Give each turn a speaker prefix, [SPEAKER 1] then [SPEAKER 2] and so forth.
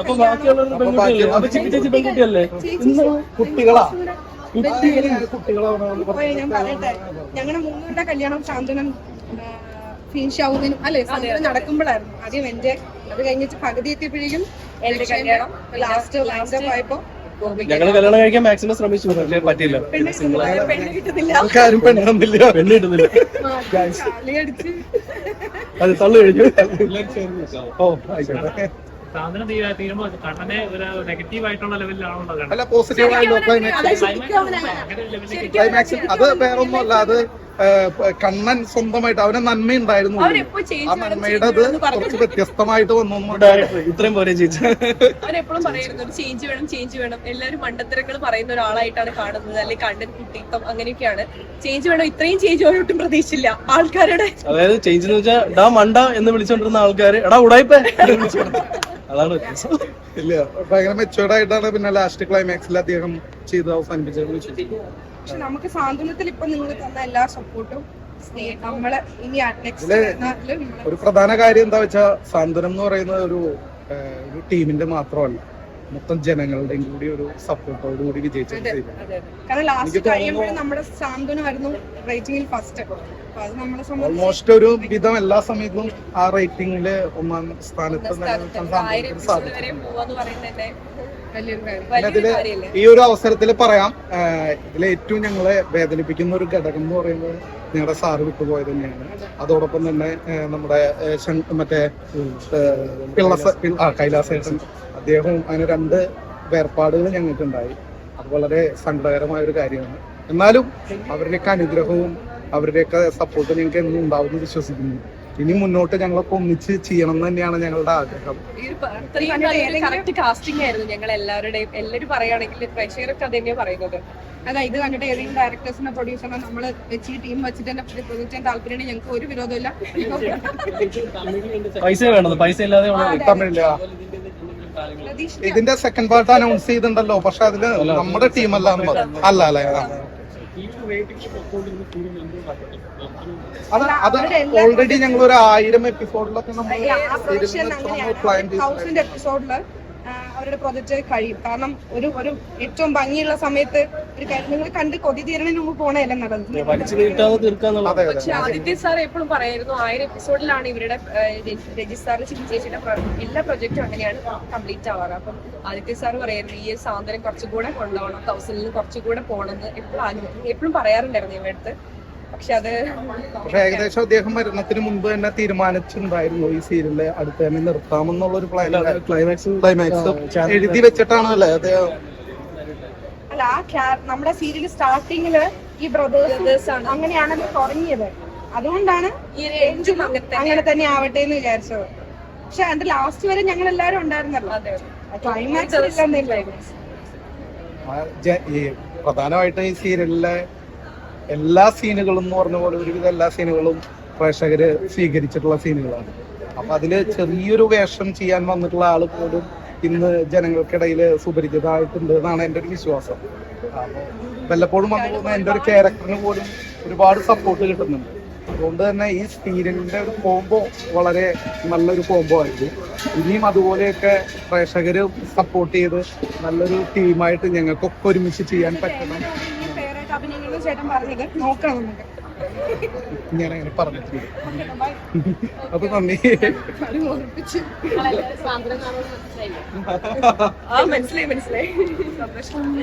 [SPEAKER 1] അപ്പൊ ബാക്കിയുള്ളവർ പെൺകുട്ടിയല്ലേ? അപ്പൊ ചിക്കി ചേച്ചി പെൺകുട്ടിയല്ലേ?
[SPEAKER 2] കുട്ടികളാ.
[SPEAKER 3] കുട്ടികളാണ്? ഞാൻ പറയട്ടെ. ഞങ്ങളുടെ മൂന്നുപേരുടെ കല്യാണം ശാന്തനും ഫിനിഷ് ഷൗവിനും അല്ലെ? സാന്ത്വനം നടക്കുമ്പോഴായിരുന്നു. ആദ്യം എന്റെ അത് കഴിഞ്ഞിട്ട് പകുതി എത്തിയപ്പോഴേക്കും എന്റെ കല്യാണം. ലാസ്റ്റ് ലാസ്റ്റ് ആയപ്പോ
[SPEAKER 1] ഞങ്ങൾ കല്യാണം കഴിക്കാൻ മാക്സിമം ശ്രമിച്ചു. പക്ഷേ പറ്റില്ല
[SPEAKER 3] പെണ്ണ് പെണ്ണ് കിട്ടുന്നില്ല.
[SPEAKER 2] ആൾക്കാരും പെണ്ണുന്നില്ല
[SPEAKER 1] പെണ്ണ് കിട്ടുന്നില്ല. അത് തള്ളു കഴിഞ്ഞു.
[SPEAKER 2] ഓ ആയിക്കോട്ടെ.
[SPEAKER 4] സാധനം തീരുമ്പോ കണ്ണനെ ഒരു നെഗറ്റീവ് ആയിട്ടുള്ള ലെവലിലാണോ
[SPEAKER 2] അല്ല പോസിറ്റീവ് ആയിട്ടുള്ള ക്ലൈമാക്സ് ക്ലൈമാക്സ് അത് വേറൊന്നുമല്ല അത് കണ്ണൻ സ്വന്തമായിട്ട് അവന് നന്മയുണ്ടായിരുന്നു.
[SPEAKER 3] അവരെപ്പോ ചേഞ്ച്
[SPEAKER 2] ആ
[SPEAKER 3] നന്മയുടേത്
[SPEAKER 2] നന്മയുടെ
[SPEAKER 3] ചേഞ്ച്
[SPEAKER 2] അത് കുറച്ച് വ്യത്യസ്തമായിട്ട് വന്നു
[SPEAKER 1] ഡയറക്ടർ ഇത്രയും പോലെ ചേച്ചി.
[SPEAKER 5] അവരെപ്പോഴും പറയുന്നു ചേഞ്ച് വേണം ചേഞ്ച് വേണം. എല്ലാവരും മണ്ടത്തരങ്ങൾ പറയുന്ന ഒരാളായിട്ടാണ് കാണുന്നത്. അല്ലെങ്കിൽ കണ്ടൻ കുട്ടിത്തം അങ്ങനെയൊക്കെയാണ്. ചേഞ്ച് വേണം ഇത്രയും ചേഞ്ച് ഒട്ടും പ്രതീക്ഷിച്ചില്ല. ആൾക്കാരുടെ
[SPEAKER 1] അതായത് ചേഞ്ച് എന്ന് വെച്ചാൽ ഡാ മണ്ട എന്ന് വിളിച്ചോണ്ടിരുന്ന ആൾക്കാര് എടാ ഉടായിപ്പേ അതാണ്
[SPEAKER 2] ഇല്ല ഭയങ്കര മെച്ചുവേർഡ് ആയിട്ടാണ് പിന്നെ ലാസ്റ്റ് ക്ലൈമാക്സിൽ അദ്ദേഹം ചെയ്ത് അവസാനിപ്പിച്ചത്.
[SPEAKER 3] പക്ഷെ നമുക്ക് സാന്ത്വനത്തിൽ ഇപ്പൊ നിങ്ങൾ തന്ന എല്ലാ സപ്പോർട്ടും നമ്മൾ ഇനി
[SPEAKER 2] ഒരു പ്രധാന കാര്യം എന്താ വെച്ചാൽ സാന്ത്വനം എന്ന് പറയുന്നത് ഒരു ഒരു ടീമിന്റെ മാത്രമല്ല. മൊത്തം ജനങ്ങളുടെയും കൂടി ഒരു സപ്പോർട്ടോട് കൂടി വിജയിച്ചു ഓൾമോസ്റ്റ് ഒരു വിധം എല്ലാ സമയത്തും ആ റേറ്റിംഗിൽ ഒന്നാം സ്ഥാനത്ത് നിലനിർത്താൻ ഈ ഒരു അവസരത്തിൽ പറയാം. ഇതിൽ ഇതിലെ ഏറ്റവും ഞങ്ങളെ വേദനിപ്പിക്കുന്ന ഒരു ഘടകം എന്ന് പറയുന്നത് ഞങ്ങളുടെ സാറ് വിട്ടുപോയത് തന്നെയാണ്. അതോടൊപ്പം തന്നെ നമ്മുടെ മറ്റേ പിള്ളസ കൈലാസേഷൻ അദ്ദേഹവും അതിന് രണ്ട് വേർപാടുകൾ ഞങ്ങൾക്കുണ്ടായി. അത് വളരെ സങ്കടകരമായ ഒരു കാര്യമാണ്. എന്നാലും അവരുടെയൊക്കെ അനുഗ്രഹവും അവരുടെയൊക്കെ സപ്പോർട്ട് ഞങ്ങൾക്ക് എന്നും ഉണ്ടാവുമെന്ന് വിശ്വസിക്കുന്നു. ഇനി മുന്നോട്ട് ഞങ്ങളൊക്കെ ഒന്നിച്ച് ചെയ്യണം എന്ന് തന്നെയാണ് ഞങ്ങളുടെ ആഗ്രഹം.
[SPEAKER 5] കറക്റ്റ് കാസ്റ്റിംഗ് ആയിരുന്നു ഞങ്ങൾ എല്ലാവരുടെയും എല്ലാവരും പറയുകയാണെങ്കിൽ പ്രേക്ഷകരൊക്കെ അത് തന്നെയാ പറയുന്നത്.
[SPEAKER 3] അതാ ഇത് കണ്ടിട്ട് ഏതെങ്കിലും ഡയറക്ടേഴ്സിനെ പ്രൊഡ്യൂസറിനെ നമ്മൾ വെച്ച് ഈ ടീം വെച്ചിട്ട് തന്നെ പ്രൊജക്റ്റ് താല്പര്യമുണ്ടെങ്കിൽ ഞങ്ങൾക്ക് ഒരു വിരോധമില്ല
[SPEAKER 1] പൈസ വേണ്ടത് പൈസ ഇല്ലാതെ
[SPEAKER 2] തമിഴില്ല ഇതിന്റെ സെക്കൻഡ് പാർട്ട് അനൗൺസ് ചെയ്തിട്ടുണ്ടല്ലോ. പക്ഷെ അതിൽ നമ്മുടെ ടീം അല്ല. അല്ല. അത് അത് ഓൾറെഡി ഞങ്ങൾ ഒരു ആയിരം എപ്പിസോഡിലൊക്കെ നമ്മൾ
[SPEAKER 3] പ്രൊഡക്ഷൻ
[SPEAKER 2] പ്ലാൻ
[SPEAKER 3] അങ്ങനെയാണ് തൗസൻഡ് എപ്പിസോഡിൽ അവരുടെ പ്രൊജക്ട് കഴിയും. കാരണം ഒരു ഒരു ഏറ്റവും ഭംഗിയുള്ള സമയത്ത് ഒരു കാര്യം നിങ്ങൾ കണ്ട് കൊതി തീരണതിന് മുമ്പ്
[SPEAKER 2] പോണല്ലേ നടന്നത്
[SPEAKER 5] പക്ഷെ ആദിത്യ സാർ എപ്പോഴും പറയായിരുന്നു ആയിരം എപ്പിസോഡിലാണ് ഇവരുടെ രജിസ്റ്റാർ പ്ര- എല്ലാ പ്രൊജക്റ്റും അങ്ങനെയാണ് കംപ്ലീറ്റ് ആവാറ്. അപ്പം ആദിത്യ സാർ പറയായിരുന്നു ഈ സാന്ത്വനം കുറച്ചുകൂടെ കൊണ്ടുപോകണം തൗസൻഡിൽ കുറച്ചുകൂടെ പോകണം എന്ന് എപ്പോഴും എപ്പോഴും പറയാറുണ്ടായിരുന്നു ഇവരുടെ അടുത്ത്. പക്ഷെ അത്
[SPEAKER 2] പക്ഷെ ഏകദേശം അദ്ദേഹം മരണത്തിന് മുൻപ് തന്നെ തീരുമാനിച്ചിട്ടുണ്ടായിരുന്നു ഈ സീരിയൽ അടുത്ത തന്നെ നിർത്താമെന്നുള്ള ഒരു പ്ലാൻ
[SPEAKER 1] ക്ലൈമാക്സ്
[SPEAKER 2] ക്ലൈമാക്സ് എഴുതി വെച്ചിട്ടാണ് വെച്ചിട്ടാണല്ലേ? അദ്ദേഹം
[SPEAKER 3] അല്ല ആ നമ്മുടെ സീരിയൽ സ്റ്റാർട്ടിങ്ങിൽ ഈ ബ്രദേഴ്സ് അങ്ങനെയാണല്ലോ തുടങ്ങിയത്. അതുകൊണ്ടാണ്
[SPEAKER 5] ഈ റേഞ്ചും അങ്ങനെ തന്നെ.
[SPEAKER 3] അങ്ങനെ തന്നെ ആവട്ടെ എന്ന് വിചാരിച്ചത്. പക്ഷെ അതിന്റെ ലാസ്റ്റ് വരെ ഞങ്ങൾ എല്ലാരും ഉണ്ടായിരുന്നല്ലോ ക്ലൈമാക്സ്
[SPEAKER 2] പ്രധാനമായിട്ടും ഈ സീരിയലിലെ എല്ലാ സീനുകളും എന്ന് പറഞ്ഞ പോലെ ഒരുവിധം എല്ലാ സീനുകളും പ്രേക്ഷകര് സ്വീകരിച്ചിട്ടുള്ള സീനുകളാണ്. അപ്പൊ അതിൽ ചെറിയൊരു വേഷം ചെയ്യാൻ വന്നിട്ടുള്ള ആൾ പോലും ഇന്ന് ജനങ്ങൾക്കിടയിൽ സുപരിചിതമായിട്ടുണ്ട് എന്നാണ് എന്റെ ഒരു വിശ്വാസം. വല്ലപ്പോഴും വന്നു പോകുന്ന എന്റെ ഒരു ക്യാരക്ടറിന് പോലും ഒരുപാട് സപ്പോർട്ട് കിട്ടുന്നുണ്ട്. അതുകൊണ്ട് തന്നെ ഈ സീരിയലിന്റെ ഒരു കോംബോ വളരെ നല്ലൊരു കോംബോ ആയിരുന്നു ഇനിയും അതുപോലെയൊക്കെ പ്രേക്ഷകർ സപ്പോർട്ട് ചെയ്ത് നല്ലൊരു ടീമായിട്ട് ഞങ്ങൾക്കൊക്കെ ഒരുമിച്ച് ചെയ്യാൻ പറ്റണം.
[SPEAKER 3] അഭിനയിക്കുന്ന ചേട്ടൻ പറഞ്ഞത് നോക്കണം നമുക്ക്
[SPEAKER 2] ഞാൻ അങ്ങനെ പറഞ്ഞിട്ടുണ്ട് അപ്പൊ നന്ദി.
[SPEAKER 5] മനസ്സിലായി മനസ്സിലായി. സന്തോഷം.